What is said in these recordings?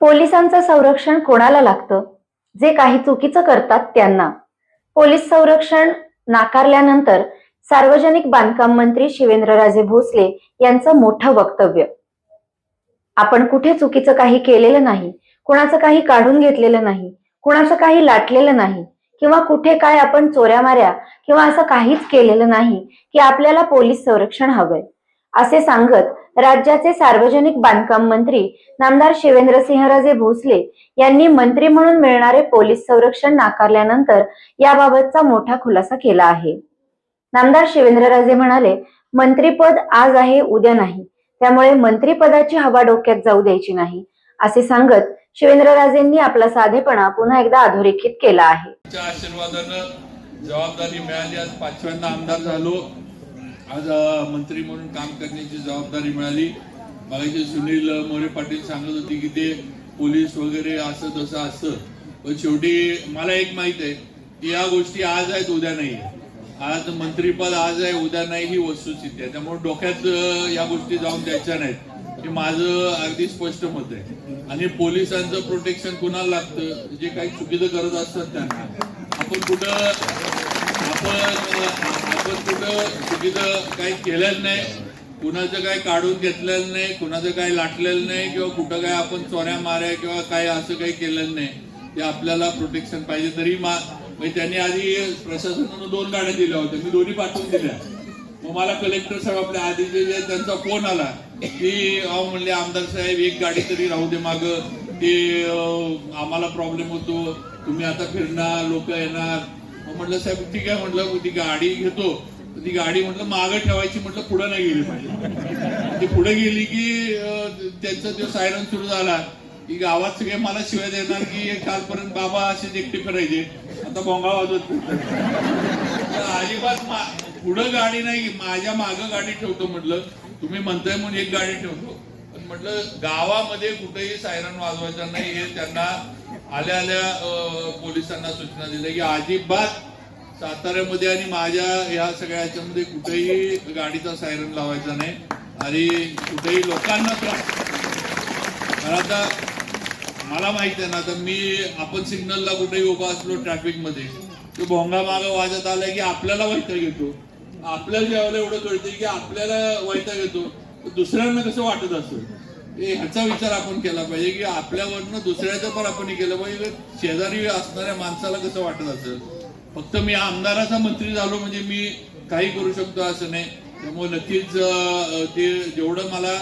पोलिसांचं संरक्षण कोणाला लागतं? जे काही चुकीचं करतात त्यांना. पोलीस संरक्षण नाकारल्यानंतर सार्वजनिक बांधकाम मंत्री शिवेंद्रराजे भोसले यांचं मोठं वक्तव्य. आपण कुठे चुकीचं काही केलेलं नाही कुणाचं काही काढून घेतलेलं नाही कुणाचं काही लाटलेलं नाही किंवा कुठे काय आपण चोऱ्या माऱ्या किंवा असं काहीच केलेलं नाही की आपल्याला पोलीस संरक्षण हवंय. असे सांगत राज्याचे सार्वजनिक बांधकाम मंत्री नामदार शिवेंद्रसिंहराजे भोसले यांनी मंत्री म्हणून मिळणारे पोलीस संरक्षण नाकारल्यानंतर याबाबतचा मोठा खुलासा केला आहे. नामदार शिवेंद्रराजे म्हणाले मंत्रीपद आज आहे उद्या नाही. त्यामुळे मंत्रीपदाची हवा डोक्यात जाऊ द्यायची नाही. असे सांगत शिवेंद्रराजेंनी आपला साधेपणा पुन्हा एकदा अधोरेखित केला आहे. आशीर्वादानं जबाबदारी मिळाली आज पाचव्यांदा आमदार झालो. आज मंत्री म्हणून काम करण्याची जबाबदारी मिळाली. बघायचे सुनील मोरे पाटील सांगत होते की ते पोलीस वगैरे असं तसं असतं. पण शेवटी मला एक माहीत आहे की या गोष्टी आज आहेत उद्या नाही आज मंत्रीपद आज आहे उद्या नाही ही वस्तुस्थिती आहे. त्यामुळे डोक्यात या गोष्टी जाऊन द्यायच्या नाहीत. हे माझं अगदी स्पष्ट मत आहे. आणि पोलिसांचं प्रोटेक्शन कुणाला लागतं? जे काही चुकीचं करत असतात त्यांना. आपण कुठं आपण आपण कुठं चुकीचं काही केलेलं नाही. कुणाचं काही काढून घेतलेलं नाही कुणाचं काही लाटलेलं नाही किंवा कुठं काय आपण चोऱ्या माऱ्या किंवा काय असं काही केलेलं नाही. ते आपल्याला प्रोटेक्शन पाहिजे. तरी मा म्हणजे त्यांनी आधी प्रशासनानं दोन गाड्या दिल्या होत्या. मी दोन्ही पाठवून दिल्या. मग मला कलेक्टर साहेब आपल्या आधीचे जे त्यांचा फोन आला की अहो म्हणले आमदार साहेब एक गाडी तरी राहू दे माग. ते आम्हाला प्रॉब्लेम होतो. तुम्ही आता फिरणार लोक येणार. मग म्हटलं साहेब ठीक आहे म्हटलं ती गाडी घेतो. ती गाडी म्हटलं मागं ठेवायची म्हटलं पुढे नाही गेली पाहिजे. ती पुढे गेली की त्यांचा जो सायरन सुरू झाला की गावात सगळे मला शिवाय देणार की कालपर्यंत बाबा असे एकटे फिरायचे आता बोंगा वाजवत अजिबात पुढं गाडी नाही माझ्या मागं गाडी ठेवतो म्हटलं. तुम्ही म्हणताय म्हणून एक गाडी ठेवतो. पण म्हटलं गावामध्ये कुठेही सायरन वाजवायचा नाही हे त्यांना आल्या आल्या पोलिसांना सूचना दिल्या की अजिबात साताऱ्यामध्ये आणि माझ्या ह्या सगळ्या ह्याच्यामध्ये कुठेही गाडीचा सायरन लावायचा नाही. आणि कुठेही लोकांना त्रास आता मला माहिती आहे ना आता मी आपण सिग्नलला कुठेही उभा असलो ट्रॅफिकमध्ये तो भोंगा माग वाजत आलाय की आपल्याला वैताग येतो. आपल्याला जेवायला एवढं कळतं की आपल्याला वैताग येतो. दुसऱ्यांना कसं वाटत असेल? ह्याचा विचार आपण केला पाहिजे की आपल्यावरनं दुसऱ्याचं पण आपण केलं पाहिजे. शेजारी असणाऱ्या माणसाला कसं वाटत असेल? फक्त मी आमदाराचा मंत्री झालो म्हणजे मी काही करू शकतो असं नाही. त्यामुळे नक्कीच ते जेवढं मला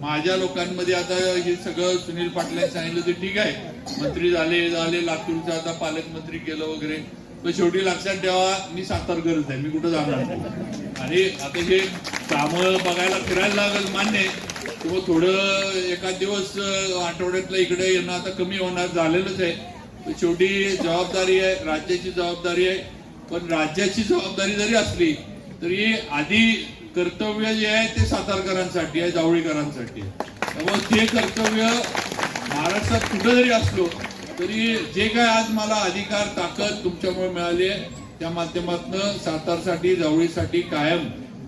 माझ्या लोकांमध्ये आता हे सगळं सुनील पाटलांनी सांगितलं ते ठीक आहे. मंत्री झाले झाले लातूरचं आता पालकमंत्री केलं वगैरे. पण शेवटी लक्षात ठेवा मी सातारकरच आहे मी कुठं जाणार नाही. आणि आता हे कामं बघायला फिरायला लागेल मान्य आहे. किंवा थोडं एखाद दिवस आठवड्यातलं इकडे येणं आता कमी होणार झालेलंच आहे. शेवटी जबाबदारी आहे राज्याची जबाबदारी आहे. पण राज्याची जबाबदारी जरी असली तरी आधी कर्तव्य जे आहे ते सातारकरांसाठी आहे जावळीकरांसाठी आहे. त्यामुळे ते कर्तव्य महाराष्ट्रात कुठं जरी असलो तरी जे काय आज मला अधिकार ताकद तुमच्यामुळे मिळाली आहे त्या माध्यमातून सातारसाठी जावळीसाठी कायम